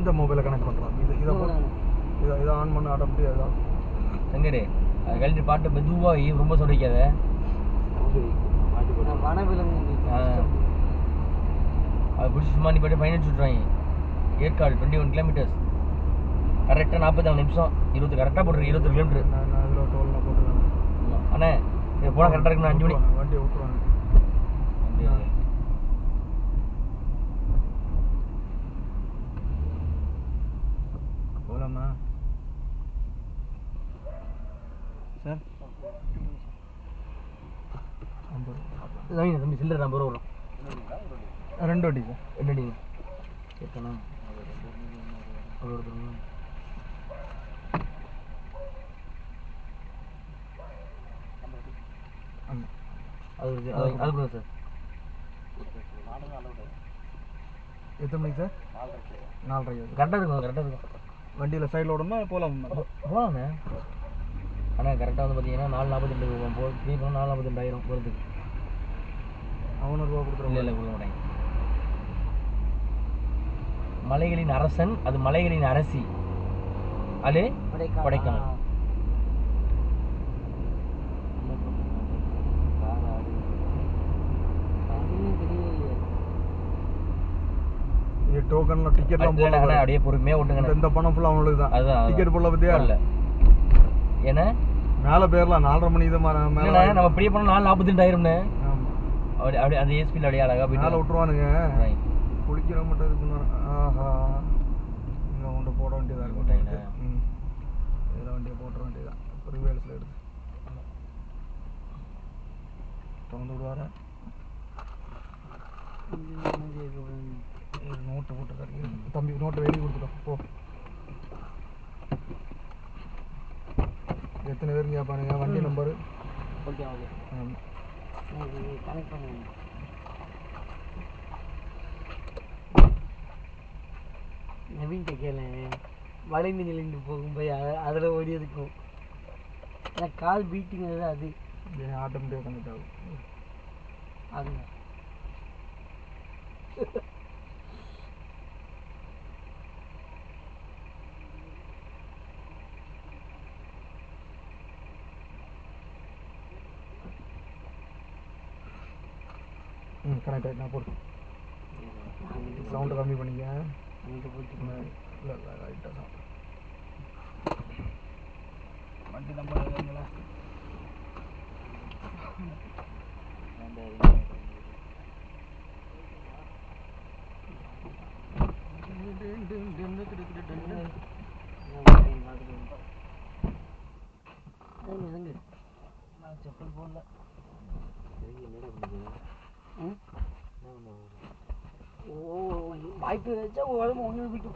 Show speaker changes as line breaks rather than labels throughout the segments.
இந்த மொபைலை கனெக்ட் பண்ணுறான் இது இதை போட்டு இதை இதை ஆன் பண்ண ஆட்டோமேட்டிக் அதான்
சங்கரு அது கழட்டி பாட்டு மெதுவா வை, ரொம்ப ஆ. அது பிடிச்சி சும்மா நீ போய்ட்டு ஃபைன் அடிச்சு விட்ருவாங்க ஏற்காடு டுவெண்ட்டி ஒன் கிலோமீட்டர்ஸ் கரெக்டாக நாற்பத்தாறு நிமிஷம். இருபது கரெக்டாக போட்டுருக்கு இருபத்தொரு கிலோமீட்டர் அண்ணே இது போனால் கரெக்டாக இருக்குண்ணா அஞ்சு மணி.
வண்டியை விட்டுருவாங்க போகலாமா சார்
தம்பி சில்லர் ஐம்பது ரூபா வரும்
ரெண்டு வண்டி சார்.
ஒரு ஒருத்தருங்க அது இருக்கு. அது அது கொடுங்க சார்.
எத்தனை மணிக்கு சார்? நாலரை
கரெக்டாக இருக்கும் கரெக்டாக இருக்கும்.
வண்டியில் சைடில் விடணுமா போகலாம்
போகலாண்ணே ஆனால் கரெக்டாக வந்து பார்த்தீங்கன்னா நாலு நாற்பத்தி ரெண்டு போ த்ரீ போனால் நாலு நாற்பத்தி ரெண்டாயிரம் போகிறதுக்கு
அவனு ரூபா
இல்லை
கொடுத்துருவோம்
இல்லை கொடுக்க மாட்டாங்க. மலைகளின் அரசன் அது மலைகளின் அரசி. அது கொடைக்கானல்.
இது டோக்கன்ல டிக்கெட்லாம் போடல
அப்படியே பொறுமையாக
இந்த
விட்டுங்கண்ணே
இந்த பணம் ஃபுல்லாக அவங்களுக்கு தான் டிக்கெட் போடல பத்தியா?
இல்லை ஏன்னா
மேலே போயிடலாம் நாலரை மணி இது மேலே
நம்ம இப்படியே போனால் நாலு நாற்பத்தி ரெண்டாயிரம்ண்ணே
ஆமா.
அப்படி அப்படி அந்த ஏஸ்பியில் அப்படியே அழகாக
மேலே
போயிட்டு
விட்டுருவானுங்க. குளிக்கிற மட்டும் இது பண்ணுவாங்க ஆஹா. இங்கே கொண்டு போட வேண்டியதாக இருக்கும்? ம். இதில் வண்டியை போட்டுற வேண்டியதான் ரிவேல்ஸில் எடுத்து. திறந்து விடுவார? நோட்டு போட்டுருக்காரு. தம்பி நோட்டை வெளியே கொடுத்துட்டோம். போ. எத்தனை பேர் கேட்பானுங்க வண்டி நம்பரு
ஓகே ஓகே. கனெக்ட் பண்ணுங்க நவீன் கேட்கல வளைந்து நிலைந்து போகும்போது அதில் ஓடி இருக்கும். ஆனால் கால் பீட்டிங் அது அது.
ஆட்டோமேட்டிக்காக கனெக்ட் ஆகும்.
அது.
ம் கனெக்ட் ஆகிட்டு நான் போடு. சவுண்டு கம்மி பண்ணிக்க. இல்லை இல்லை ரைட்டாக சவுண்ட் வண்டி நம்பர்
நான் செப்பல் போடல. 응? 오, 마이크 저거 얼마 오늘 비도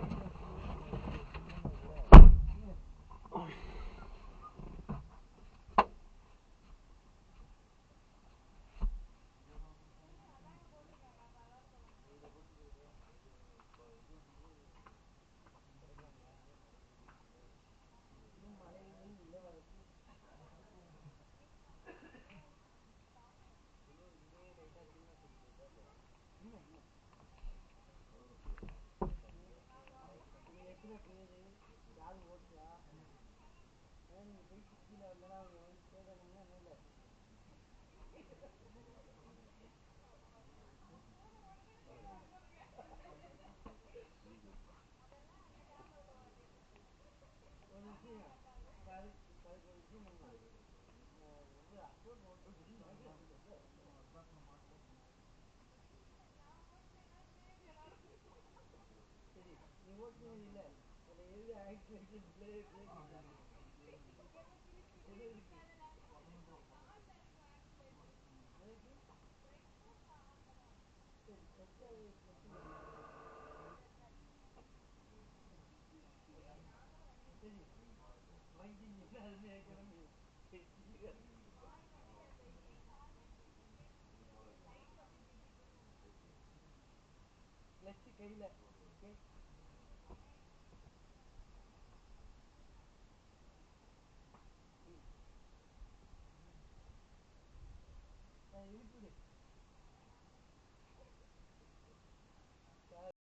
ನೀವು ಓದ್ತಿದ್ದಿಲ್ಲ ಅದು ಎಲ್ಲಿ ಆಕ್ಸಿಡೆಂಟ್ ಬ್ಲೇಡ್ ಬ್ಲೇಡ್ கையில்